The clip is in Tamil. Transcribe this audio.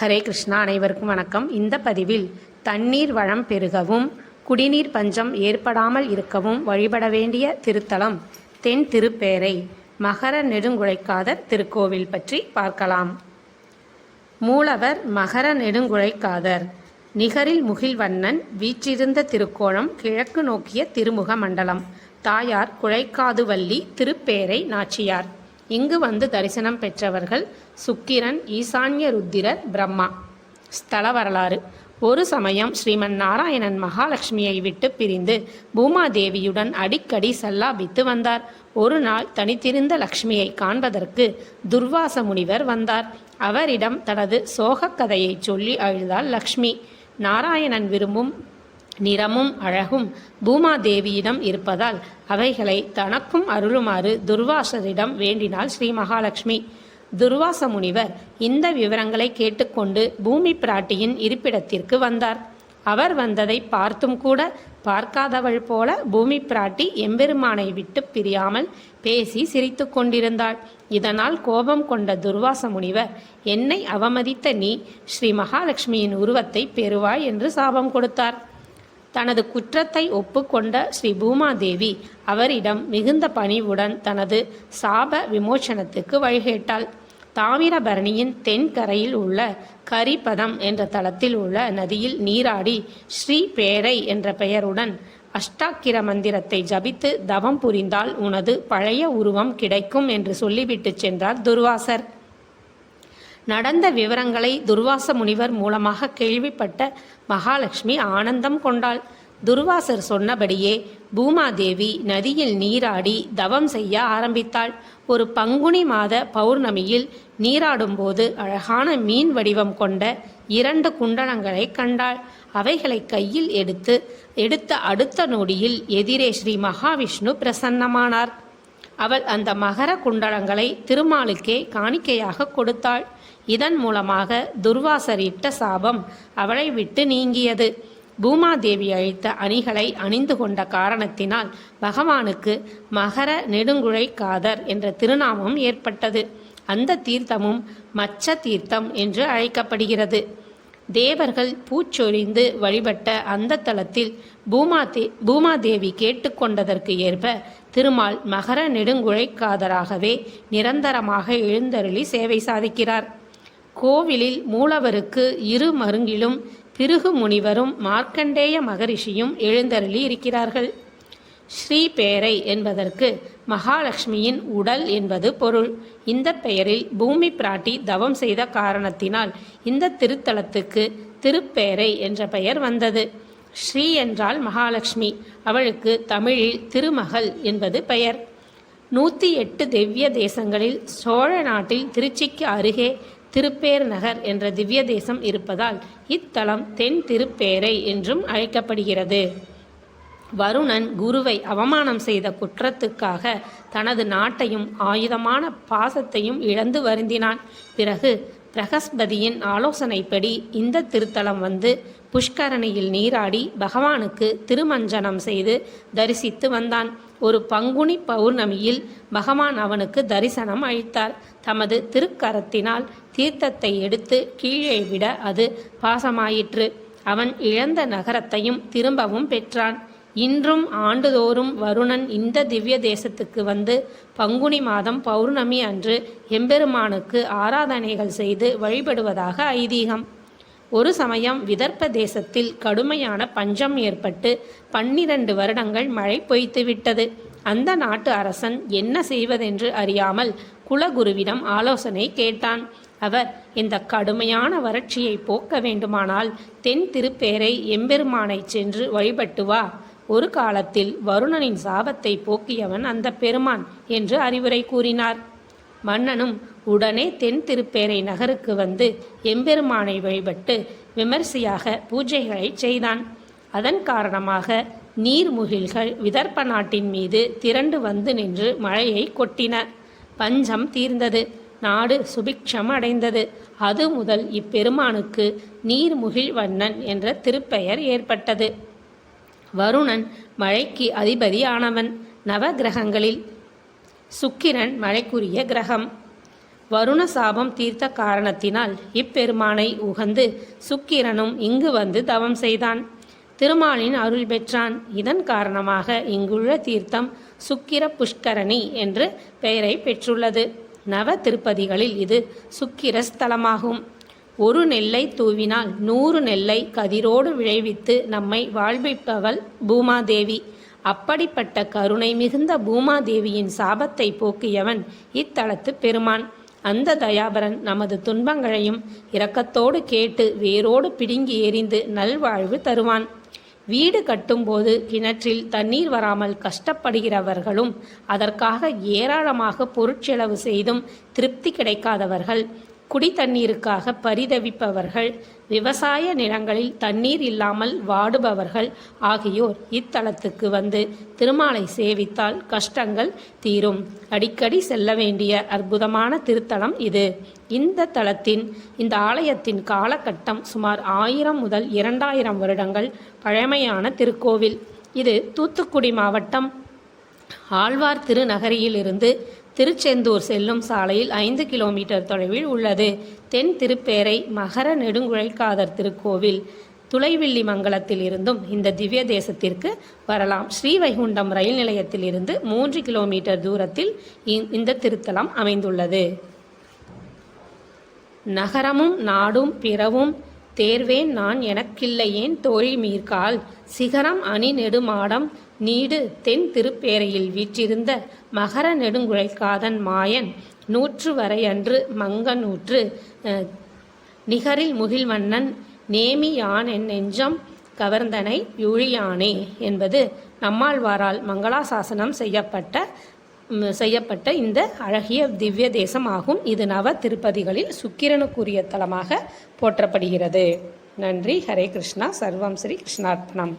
ஹரே கிருஷ்ணா அனைவருக்கும் வணக்கம். இந்த பதிவில் தண்ணீர் வளம் பெருகவும் குடிநீர் பஞ்சம் ஏற்படாமல் இருக்கவும் வழிபட வேண்டிய திருத்தலம் தென் திருப்பேரை மகர நெடுங்குழைக்காத திருக்கோவில் பற்றி பார்க்கலாம். மூலவர் மகர நெடுங்குழைக்காதர் நிகரில் முகில்வண்ணன் வீற்றிருந்த திருக்கோணம் கிழக்கு நோக்கிய திருமுக மண்டலம் தாயார் குழைக்காதுவல்லி திருப்பேரை நாச்சியார். இங்கு வந்து தரிசனம் பெற்றவர்கள் சுக்கிரன் ஈசான்ய ருத்திரர் பிரம்மா. ஸ்தல வரலாறு. ஒரு சமயம் ஸ்ரீமன் நாராயணன் மகாலட்சுமியை விட்டு பிரிந்து பூமாதேவியுடன் அடிக்கடி சல்லாபித்து வந்தார். ஒரு நாள் தனித்திருந்த லக்ஷ்மியை காண்பதற்கு துர்வாச முனிவர் வந்தார். அவரிடம் தனது சோகக் கதையை சொல்லி அழுதாள் லக்ஷ்மி. நாராயணன் விரும்பும் நிறமும் அழகும் பூமாதேவியிடம் இருப்பதால் அவைகளை தனக்கும் அருளுமாறு துர்வாசரிடம் வேண்டினாள் ஸ்ரீ மகாலட்சுமி. துர்வாச முனிவர் இந்த விவரங்களை கேட்டுக்கொண்டு பூமி பிராட்டியின் இருப்பிடத்திற்கு வந்தார். அவர் வந்ததை பார்த்தும் கூட பார்க்காதவள் போல பூமி பிராட்டி எம்பெருமானை விட்டு பிரியாமல் பேசி சிரித்து கொண்டிருந்தாள். இதனால் கோபம் கொண்ட துர்வாச முனிவர் என்னை அவமதித்த நீ ஸ்ரீ மகாலட்சுமியின் உருவத்தை பெறுவாய் என்று சாபம் கொடுத்தார். தனது குற்றத்தை ஒப்புக்கொண்ட ஸ்ரீ பூமாதேவி அவரிடம் மிகுந்த பணிவுடன் தனது சாப விமோசனத்துக்கு வழிகேட்டாள். தாமிரபரணியின் தென்கரையில் உள்ள கரிபதம் என்ற தளத்தில் உள்ள நதியில் நீராடி ஸ்ரீ பேரை என்ற பெயருடன் அஷ்டாக்கிர மந்திரத்தை ஜபித்து தவம் புரிந்தால் உனது பழைய உருவம் கிடைக்கும் என்று சொல்லிவிட்டு சென்றார் துர்வாசர். நடந்த விவரங்களை துர்வாச முனிவர் மூலமாக கேள்விப்பட்ட மகாலட்சுமி ஆனந்தம் கொண்டாள். துர்வாசர் சொன்னபடியே பூமாதேவி நதியில் நீராடி தவம் செய்ய ஆரம்பித்தாள். ஒரு பங்குனி மாத பௌர்ணமியில் நீராடும்போது அழகான மீன் வடிவம் கொண்ட இரண்டு குண்டலங்களை கண்டாள். அவைகளை கையில் எடுத்து எடுத்த அடுத்த நொடியில் எதிரே ஸ்ரீ மகாவிஷ்ணு பிரசன்னமானார். அவள் அந்த மகர குண்டலங்களை திருமாலுக்கே காணிக்கையாக கொடுத்தாள். இதன் மூலமாக துர்வாசரிட்ட சாபம் அவளை விட்டு நீங்கியது. பூமாதேவி அழித்த அணிகளை அணிந்து கொண்ட காரணத்தினால் பகவானுக்கு மகர நெடுங்குழை காதர் என்ற திருநாமம் ஏற்பட்டது. அந்த தீர்த்தமும் மச்ச தீர்த்தம் என்று அழைக்கப்படுகிறது. தேவர்கள் பூச்சொரிந்து வழிபட்ட அந்த தலத்தில் பூமாதே பூமாதேவி கேட்டுக்கொண்டதற்கு ஏற்ப திருமால் மகர நெடுங்குழைக்காதராகவே நிரந்தரமாக எழுந்தருளி சேவை சாதிக்கிறார். கோவிலில் மூலவருக்கு இரு மருங்கிலும் பிருகு முனிவரும் மார்க்கண்டேய மகரிஷியும் எழுந்தருளி இருக்கிறார்கள். ஸ்ரீபேரை என்பதற்கு மகாலட்சுமியின் உடல் என்பது பொருள். இந்த பெயரில் பூமி பிராட்டி தவம் செய்த காரணத்தினால் இந்த திருத்தலத்துக்கு திருப்பேரை என்ற பெயர் வந்தது. ஸ்ரீ என்றால் மகாலட்சுமி அவளுக்கு தமிழில் திருமகள் என்பது பெயர். நூற்றி எட்டு திவ்ய தேசங்களில் சோழ நாட்டில் திருச்சிக்கு அருகே திருப்பேர் நகர் என்ற திவ்ய தேசம் இருப்பதால் இத்தலம் தென் திருப்பேரை என்றும் அழைக்கப்படுகிறது. வருணன் குருவை அவமானம் செய்த குற்றத்துக்காக தனது நாட்டையும் ஆயுதமான பாசத்தையும் இழந்து வருந்தினான். பிறகு பிரகஸ்பதியின் ஆலோசனைப்படி இந்த திருத்தலம் வந்து புஷ்கரணியில் நீராடி பகவானுக்கு திருமஞ்சனம் செய்து தரிசித்து வந்தான். ஒரு பங்குனி பௌர்ணமியில் பகவான் அவனுக்கு தரிசனம் அளித்தார். தமது திருக்கரத்தினால் தீர்த்தத்தை எடுத்து கீழே விட அது பாசமாயிற்று. அவன் இழந்த நகரத்தையும் திரும்பவும் பெற்றான். இன்றும் ஆண்டுதோறும் வருணன் இந்த திவ்ய தேசத்துக்கு வந்து பங்குனி மாதம் பௌர்ணமி அன்று எம்பெருமானுக்கு ஆராதனைகள் செய்து வழிபடுவதாக ஐதீகம். ஒரு சமயம் விதர்ப்ப தேசத்தில் கடுமையான பஞ்சம் ஏற்பட்டு பன்னிரண்டு வருடங்கள் மழை பொய்த்துவிட்டது அந்த நாட்டு அரசன் என்ன செய்வதென்று அறியாமல் குலகுருவிடம் ஆலோசனை கேட்டான். அவர் இந்த கடுமையான வறட்சியை போக்க வேண்டுமானால் தென் திருப்பேரை எம்பெருமானை சென்று வழிபட்டு வா. ஒரு காலத்தில் வருணனின் சாபத்தை போக்கியவன் அந்த பெருமான் என்று அறிவுரை கூறினார். மன்னனும் உடனே தென் திருப்பேரை நகருக்கு வந்து எம்பெருமானை வழிபட்டு விமர்சையாக பூஜைகளை செய்தான். அதன் காரணமாக நீர்முகில்கள் விதர்ப்ப நாட்டின் மீது திரண்டு வந்து நின்று மழையை கொட்டின. பஞ்சம் தீர்ந்தது. நாடு சுபிக்ஷம் அடைந்தது. அது முதல் இப்பெருமானுக்கு நீர்முகில் வண்ணன் என்ற திருப்பெயர் ஏற்பட்டது. வருணன் மழைக்கு அதிபதி ஆனவன் நவ கிரகங்களில் சுக்கிரன் மழைக்குரிய கிரகம். வருண சாபம் தீர்த்த காரணத்தினால் இப்பெருமானை உகந்து சுக்கிரனும் இங்கு வந்து தவம் செய்தான். திருமாலின் அருள் பெற்றான். இதன் காரணமாக இங்குள்ள தீர்த்தம் சுக்கிர புஷ்கரணி என்று பெயரை பெற்றுள்ளது. நவ திருப்பதிகளில் இது சுக்கிர ஸ்தலமாகும். ஒரு நெல்லை தூவினால் நூறு நெல்லை கதிரோடு விளைவித்து நம்மை வாழ்விப்பவள் பூமாதேவி. அப்படிப்பட்ட கருணை மிகுந்த பூமாதேவியின் சாபத்தை போக்கியவன் இத்தலத்து பெருமான். அந்த தயாபரன் நமது துன்பங்களையும் இரக்கத்தோடு கேட்டு வேரோடு பிடுங்கி எறிந்து நல்வாழ்வு தருவான். வீடு கட்டும்போது கிணற்றில் தண்ணீர் வராமல் கஷ்டப்படுகிறவர்களும் அதற்காக ஏராளமாக பொருட்செலவு செய்தும் திருப்தி கிடைக்காதவர்கள். குடி தண்ணீருக்காக பரிதவிப்பவர்கள் விவசாய நிலங்களில் தண்ணீர் இல்லாமல் வாடுபவர்கள் ஆகியோர் இத்தலத்துக்கு வந்து திருமாலை சேவித்தால் கஷ்டங்கள் தீரும். அடிக்கடி செல்ல வேண்டிய அற்புதமான திருத்தலம் இது. இந்த தலத்தின் இந்த ஆலயத்தின் காலகட்டம் சுமார் ஆயிரம் முதல் இரண்டாயிரம் வருடங்கள் பழமையான திருக்கோவில். இது தூத்துக்குடி மாவட்டம் ஆழ்வார் திருநகரியிலிருந்து திருச்செந்தூர் செல்லும் சாலையில் ஐந்து கிலோமீட்டர் தொலைவில் உள்ளது. தென் திருப்பேரை மகர நெடுங்குழைக்காதர் திருக்கோவில் துளைவில்லி மங்கலத்தில் இருந்தும் இந்த திவ்ய தேசத்திற்கு வரலாம். ஸ்ரீவைகுண்டம் ரயில் நிலையத்தில் இருந்து மூன்று கிலோமீட்டர் தூரத்தில் இந்த திருத்தலம் அமைந்துள்ளது. நகரமும் நாடும் பிறவும் தேர்வேன் நான் எனக்கில்லையேன் தோழி மீர்கால் சிகரம் அணி நெடுமாடம் நீடு தென் திருப்பேரையில் வீற்றிருந்த மகர நெடுங்குழைக்காதன் மாயன் நூற்று வரையன்று அன்று மங்கநூற்று நிகரில் முகில்வண்ணன் நேமி யான் என் நெஞ்சம் கவர்ந்தனை யூழியானே என்பது நம்மாழ்வாரால் மங்களாசாசனம் செய்யப்பட்ட செய்யப்பட்ட இந்த அழகிய திவ்ய தேசம் ஆகும் இது நவ திருப்பதிகளில் சுக்கிரனுக்குரிய தலமாக போற்றப்படுகிறது. நன்றி. ஹரே கிருஷ்ணா. சர்வம் ஸ்ரீ கிருஷ்ணார்ப்பணம்